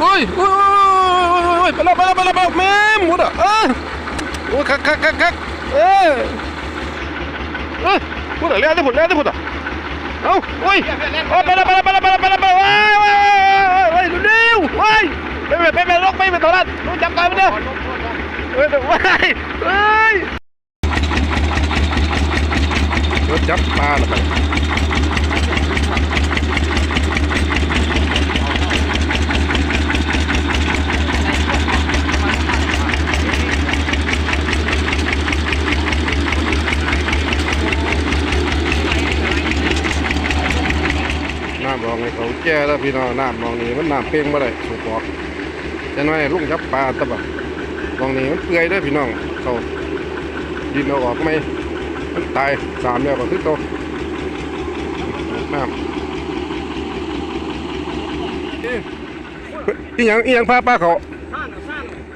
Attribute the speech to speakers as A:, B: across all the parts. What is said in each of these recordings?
A: โอ้ยโอ้ยโอ้ยไปแล้วไปแล้วไปแล้วไปแล้วแม่หมดอะเออโอ้ยคักคักคักคักเออเออพูดอะไรแล้วได้ผลแล้วได้ผลอะเอ้าโอ้ยโอ้ยไปแล้วไปแล้วไปแล้วไปแล้วไปแล้วไปแล้วว้ายว้ายว้ายเร็วๆว้ายไปไปไปไปลงไปไปตอนนั้นรู้จับตายมันเด้อเฮ้ยว้ายเฮ้ยรถจับปลาแล้วกันน้ำรองให้เขาแก่แล้วพี่น้องน้ำรองนี้มันน้ำเป่งบ่ได้ถูกบอกจะน้อยลุงจับปลาตะบะรองนี้มันเปื่อยเด้วยพี่น้องเขาดินเอาออกไหมมันตายสามแล้วก็คือโตน้ำเอ๊ะอีหยังอีหยังพาปลาเขา
B: สร้าง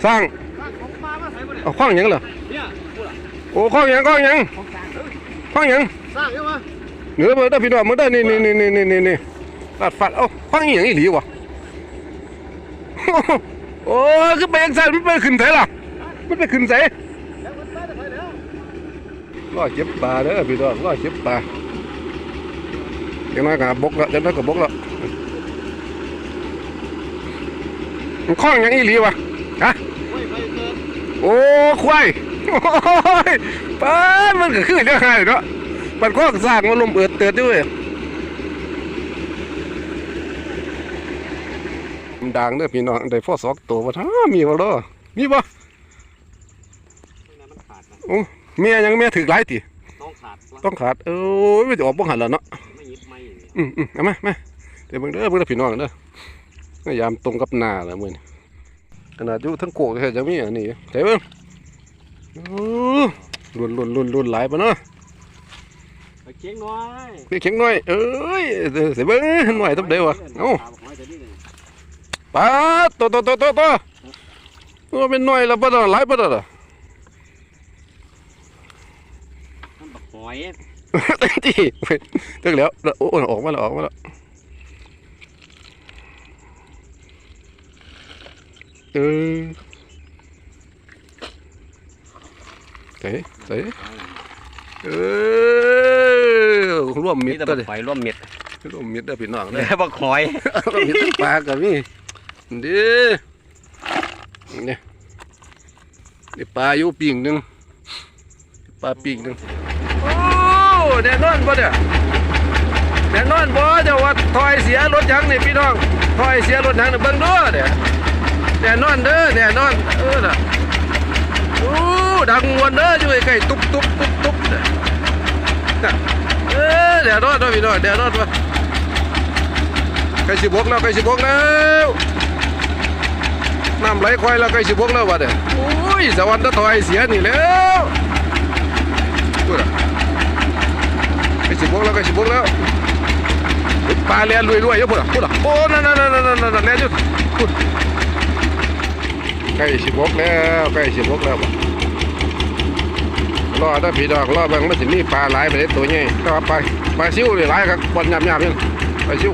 B: สร้าง
A: สร้าง
B: ของปลามาใส่บ่ได้
A: เอาข้องหยังเหรอ
B: เนี่ยพูดล่ะ
A: โอ้ข้องหยังข้องหยังข้องหยัง
B: สร้างยังวะ
A: เหนือเบอร์ได้อพี่น้องมือได้อนี่นี่นี่นี่นี่นี่ นัดฟัดเอ้าข้องอีหยังอีหลีวะโอ้ยคือไปยังไงมันไปขึ้นไสล่ะ มันไปขึ้นไส
B: แล้วมันไปแต่ไปแล้ว
A: ก็เจ็บปลาเด้อพี่น้องก็เจ็บปลาจังน้อยกับบกละจังน้อยกับบกละมันข้องหยังอีหลีวะฮะ
B: โอ้
A: ควายโอ้ยปามันก็คือเรื่องไงเนาะมันก็สร้างมาลมเอือดเตือดด้วยมัน ดังเด้อพี่น้องได้ฟอสอกตัวว่าท้ามีบ่ล่ะมีบ่
B: นั่นมันขาดนะ
A: โอ้เมียยังเมียถือหลายติ
B: ต้องขาดวะ
A: ต้องขาดเอ้ยไม่จะออกบ่หันแล้วเนาะ
B: ไม่หยิบไม่อย่างนี้
A: อืมอืมเอามามาเดี๋ยวเบิ่งเด้อเบิ่งเด้อพี่น้องเด้อพยายามตรงกับหน้าแล้วมื้อนี้ขนาดอยู่ทั้งโกกแท้จะมีอันนี้ใจเบิ่งโอ้ลุนลุนลุนลุนหลายปะเนาะ
B: ไปเคียงน้อย
A: พี่เข็งหน่อยเอ้ยเดี๋ยวเสียเบิ้งหน่อยทับเดียวอะเอ้า
B: ปลาบอกน้อยแต่นี่เลย
A: ปาดโตโตโตโตโตตัวเป็นหน่อยแล้วปะเนาะหลายปะเนาะ
B: มันบักหอย
A: เต็มที่ตึกแล้วโอ้ยออกมาแล้วออกมาแล้วเออใส่ใส่เออร่วมมิ
B: มี
A: ตร
B: แต่
A: ตัว
B: บัก
A: เด้
B: หอยร่วมเม็ด
A: ร่วมมิตรเด้อพี่น้อง
B: แล้
A: เด้อ
B: วบักหอย
A: เรามีทั้งปลากับ นี่ดิเนี่ยนี่ปลาอยู่ปีกหนึ่งปลาปีกหนึ่งโอ้แน่นอนบ่เนี่ยแน่นอนบ่จะว่าถอยเสียรถยังนี่พี่น้องถอยเสียรถยังนี่เบิ่งด้อเนี่ยแน่นอนเด้อแน่นอนเออน่ะโอ้ดังวนเด้ออยู่ใกล้ตุ๊บตุ๊บตุ๊บตุ๊บเนี่ยน่ะเออแน่นอนเด้อพี่น้องแน่นอนว่ะใกล้สิบวกแล้วใกล้สิบวกแล้ว น้ำไหลควายแล้วใกล้สิบกแล้ววะเด้อโอ้ยสวรรค์ตะถอยเสียนี่แล้วพูดอะใกล้สิบกแล้วใกล้สิบกแล้วปลาเลี้ยนรวยๆเยอะพูดอะพูดอะโอ้นั่นนั่นนั่นนั่นนั่นเลี้ยนอยู่พูดใกล้สิบกแล้วใกล้สิบกแล้วบ่รอถ้าผีดอกรอเบางมันสิมีปลาหลายไปได้ตัวใหญ่แต่ว่าปลาปลาซิวนี่หลายครับบอลหยาบๆนี่ปลาซิว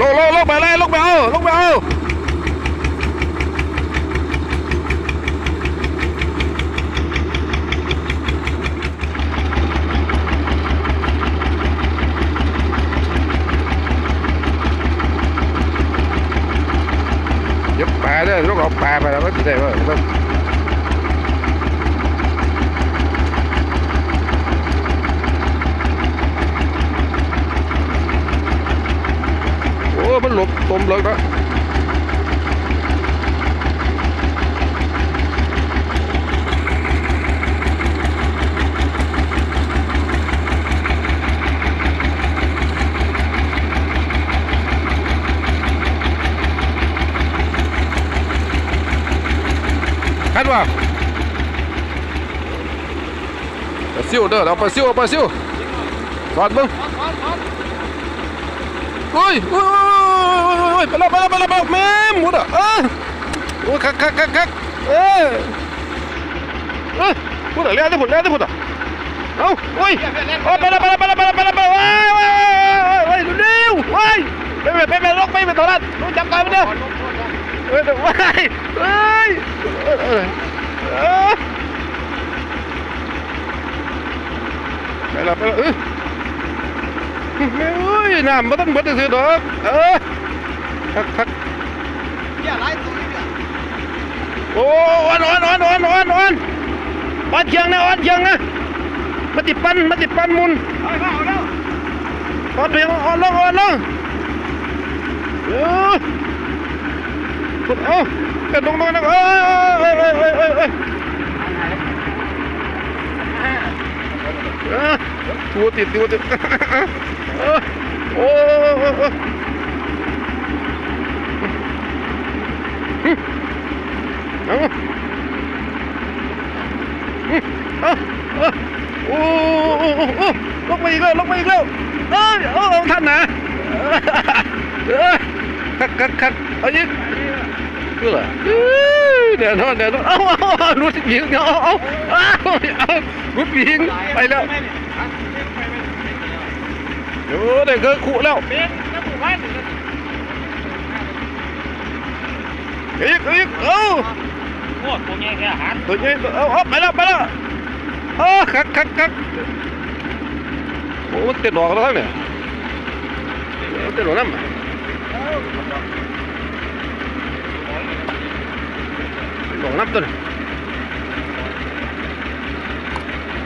A: ลงลงลงไปเลยลงไปเอาลงไปเอาเดี๋ยวปลาเด้อลูกเอาปลา ไปแล้วก็จะได้ว่าโอ้มันหลบตมเลยนะคันว่าปลาซิวเด้อเอาปลาซิวเอาปลาซิวสอดมึงโอ้ยโอ้ยโอ้ยไปแล้วไปแล้วไปแล้วไปแล้วแม่หมดอะเออโอ้ยคักคักคักคักเออเออหมดอะเลี้ยได้หมดเลี้ยได้หมดอะเอ้าโอ้ยโอ้ยไปแล้วไปแล้วไปแล้วไปแล้วไปแล้วไปแล้วว้ายว้ายว้ายเร็วว้ายไปไป ไปไปลกไปไปตอนนั้นรู้จับกันไปเด้อเฮ้ยเดี๋ยวว้ายเฮ้ยเออเออเออไปละไปละเออเฮ้ยน้ำมันต้องเบิดซื้อดอกเออคักคัก
B: เนี่ยไรตัวนี้เนี่ย
A: โอ้อ่อนอ่อนอ่อนอ่อนอ่อนอ่อนอ่อนเชียงนะอ่อนเชียงนะมาติดปันมาติดปันมุน
B: เอาเอาแล้ว
A: อ่อนเพียงอ่อนลงอ่อนลงเออ คุณเอากระดงตรงนั้นเอ้ยเอ้ยเอ้ยเอ้ยเอ้ยเอ้ยตัวติดตัวติดโอ้โอ้โอ้เอาเอาเอาโอ้โอ้โอ้ลงไปอีกแล้วลงไปอีกแล้วเอ้ยเอาท่านนะคักคักคักเอาอีก เดี๋ยวนอนเดี๋ยวนอนเอาเอาเอารุดยิงเอาเอาเอาเอารุดยิงไปแล้วโอ้เด็กเกิดขู่แล้ว
B: เป็นน้ำหมู่บ้าน
A: อีกอีกเอา
B: ตรตัวใหญ่แค่หาร
A: ตัวนี้เอาเอาไปแล้วไปแล้วเออคักคักคักโอ้มันติดหลอกแล้วเนี่ยมันติดหลอกน้ำ หลอกน้ำตัวนี้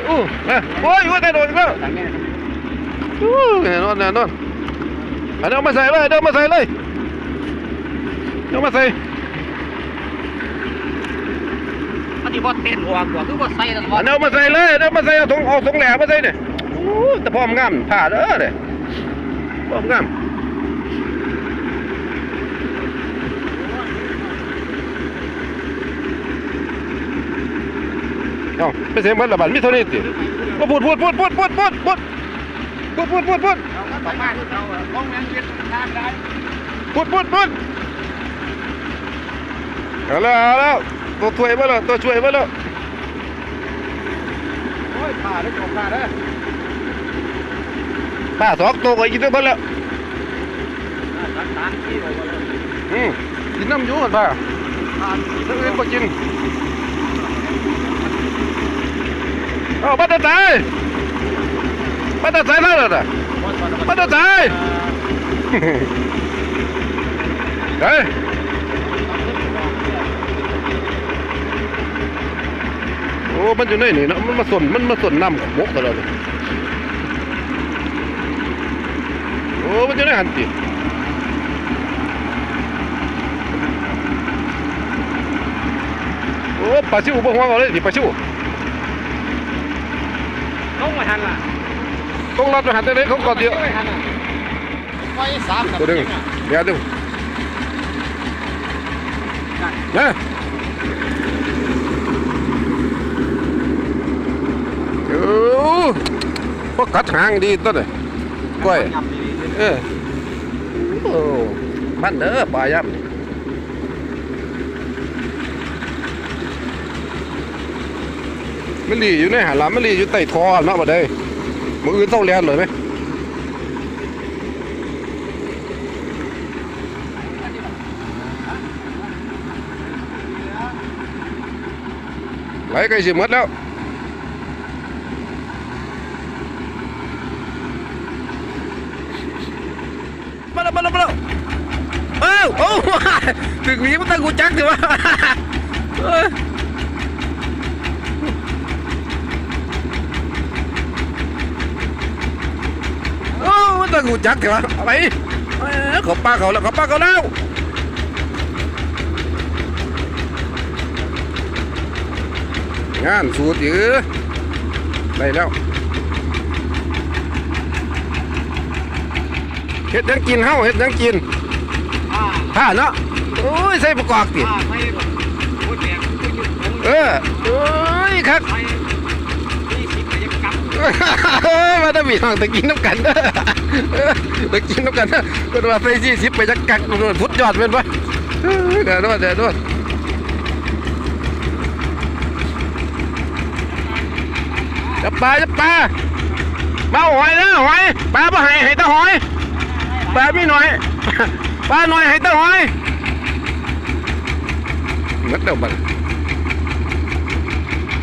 A: โอ้เอ้ยโอ้ยโอ้ยติดหลอกอีกแล้วโอ้ยแน่นอนแน่นอนอันนี้เอามาใส่เลยเดี๋ยวเอามาใส่เลยเดี๋ยวเอามาใส่
B: อันนี้ว่าเต้นหัวกว่าคือว่าใส่ตลอ
A: อั
B: ด
A: นนี้เอามาใส่เลยเดี๋ยวมาใส่เอาถุงเอาถุงแหลมมาใส่เนี่ยโอ้แต่พร้อมงามผ่าเด้อเนี่ยพร้อมงาม เอาไปเสียงมันละบาดมีเท่านี้ติก็พูดพูดพูดพูดพูดพูดพูดพูดพูดพูดพูด
B: ประมาณเราต้องงั้นเวียนทางได้
A: พูดพูดพูดเอาแล้วเอาแล้วตัวช่วยมาแล้วตัวช่วยมาแล้ว
B: โอ้ยผ่าได้จบผ่าได้
A: ป้าสองตัวก็กินได้หมดแล้ว
B: ตัดตานที่เราเลย
A: อืมกินน้ำอยู่กันป้า
B: ผ่าน
A: ทั้งอื่นบ่กิน เอาบัตรตายบัตรตายแล้วน่ะบัตรตายเฮ้ยโอ้มันอยู่ในนี่เนาะมันมาสนมันมาสนน้ำบกตลอดเลยโอ้มันอยู่ในหันติโอ้ปลาชิวบ่หัวเอาเลยดิปลาชิว
B: ต้องมาทันล่ะ
A: ต้องรับไปหันแต่เล็กเขาก่อนเดียว
B: ไม่ทันอะไฟสาม
A: ตัวหนึงเดี๋ยวดึงนะโอ้พวกกัดหางดีต้นเลยก้อยเออโอ้มันเด้อปลาย่ำ นี่มันหลีอยู่ในหาดลำมันหลีอยู่ใต้ท้อเนาะบ่ได้มืออื่นต้องเรียนเลยไหมไหลใกล้สิหมดแล้วมาแล้วมาแล้วมาแล้วเอ้าโอ้ถึงหมีมันตั้งกูจักสิวะเอ้ยโอ้มันตั้งกูจักสิวะอะไรเอ้ยเขาป้าเขาแล้วเขาป้าเขาแล้วงานสูตรยื้อได้แล้วเฮ็ดหยังกินเฮาเฮ็ดหยังกิน
B: ผ่า
A: ผ้าเนาะโอ้ยใส่ประกอบติ
B: ผ่าไม่ก่อนโอ้ยแดงโอ้ยหยุดผม
A: เออโอ้ยครับ มาตะบีน้องตะกินน้ำกันเด้อเออตะกินน้ำกันเด้อก็ว่าใส่สี่สิบไปจักกักพุดยอดเป็นปะเออเดี๋ยวด้วยเดี๋ยวด้วยจับปลาจับปลามาเอาหอยนะหอยปลาบ่ให้ให้แตาหอยปลามีหน่อยปลาหน่อยให้เต้าหอยงัดเต้าบัน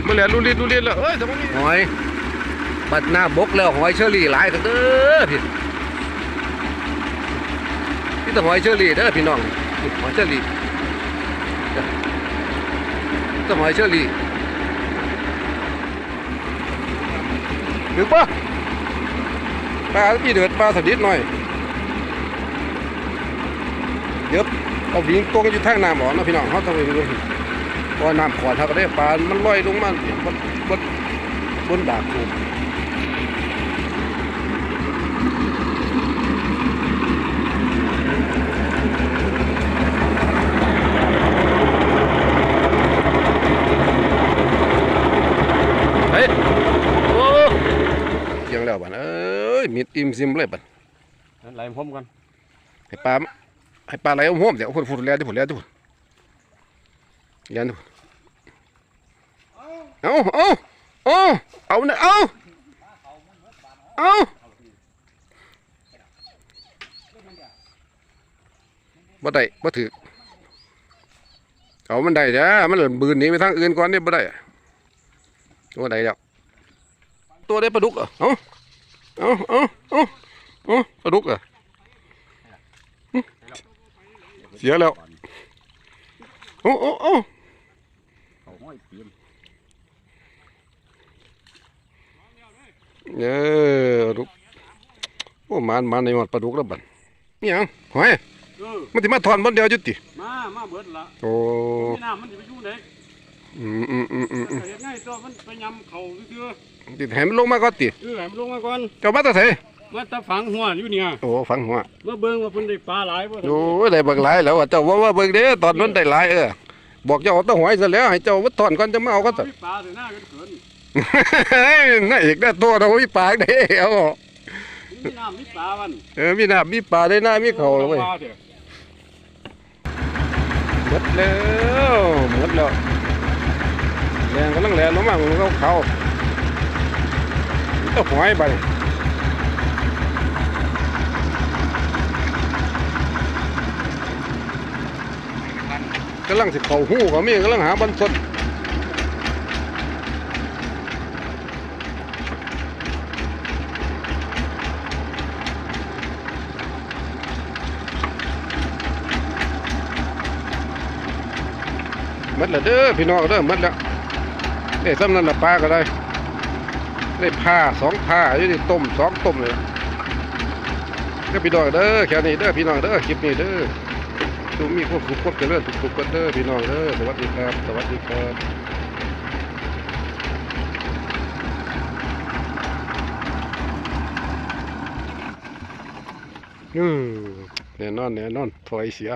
A: เมื่อไหร่ลูลิดลูลิดแล้วเอ้ยสมมติหอยัดหน้าบกแล้วหอยเชอรี่หลายกันเด้อพี่นี่ต่หอยเชอรี่เด้อพี่น้องหอยเชอรี่ต่หอยเชอรี่หรือปะปลาพี่เดือดปลาสลิดหน่อยเดี๋ยวเอาวิ่งตรงอยู่ทางน้ำบ่อนะพี่น้องเขาต้องไปดูเพราะว่าน้ำขอดครับก็ได้ปลามันลอยลงมาบนบนบนดาบถูกเฮ้ยโอ้เสียัง แล้วบัดเอ้ยมิดอิ่มซิมเลยบัด
C: ไหลพร้อมกัน
A: ให้ปลาให้ปลาไหลเอาห่วมเดี๋ยวพุ่นพุ่นเลี้ยที่พุ่นเลี้ยที่พุ่นเลี้ยที่พุ่นเอาเอาเอาเอาเนี่ยเอาเอาบ่ได้บ่ถือเอามันได้จ้ะมันเหลือบืนหนี้ไปทางอื่นก่อนนี่บ่ได้ตัวใดแล้วตัวได้ปลาดุกเหรอ เอาเอาเอาเอาเอาปลาดุกเหรอเสียแล้วโอ้โอ้โอ้
C: เขาห้อยปีน
A: เออดุกโอ้มันมันในหมดปลาดุกแล้วบัดนี่หยังหอย
C: เออ
A: มันสิมาถอนบนเดียวจุติ
C: มามาเบิดละ
A: โอ้
C: พี่น้ามันจะไปอยู่ไหน
A: อืมอืมอืมอืมอืม
C: เห็นง่ายตัวมันไปยำเขาเชื่อ
A: ติดแหมนลงมาก็ติ
C: เออให้มันลงมาก่อน
A: เจ้ามาแตะไส
C: มาตะฝังหัวอยู่เนี่ย
A: โอ้ฟังหัว
C: มาเบิ่งว่าเพิ่นได้ปลาหลายบ่
A: โอ้ยได้เบิ่งหลายแล้วว่าเจ้าว่าว่าเบิ่งเด้อตอนนั้นได้หลายเออบอกเจ้าเอาแตะหอยซะแล้วให้เจ้าวัดถอนก่อนจะมาเอาก็
C: ก็
A: ซะ
C: มีปลาถึงหน้ากันเขิน
A: เฮ้ยน่าอีกได้ตัวเรามีปากเด้เอา
C: มีน้ำมีปลามัน
A: เออมีน้ำมีปลาได้หน้ามีเขาเลยเว้ย
C: ปลาเถอะ
A: หมดแล้วหมดแล้วแรงกำลังแรงลงมาของเขาเขา ต้องหอยไปกำลังสิเข่าหูก็มีกำลังหาบันสดหมดแล้วเด้อพี่น้องเด้อหมดแล้วได้ำนั่นละปลาก็ได้ ได้ผ้าสองผ้าอยู่นี่ต้มสองต้มเลยก็พี่น้องเด้อแค่นี้เด้อพี่น้องเด้อคลิปนี้เด้อดูมีพวกสุขพวกเจริญสุขๆกันเด้อพี่น้องเด้อสวัสดีครับสวัสดีครับอืมแน่นอนแน่นอนถอยเสีย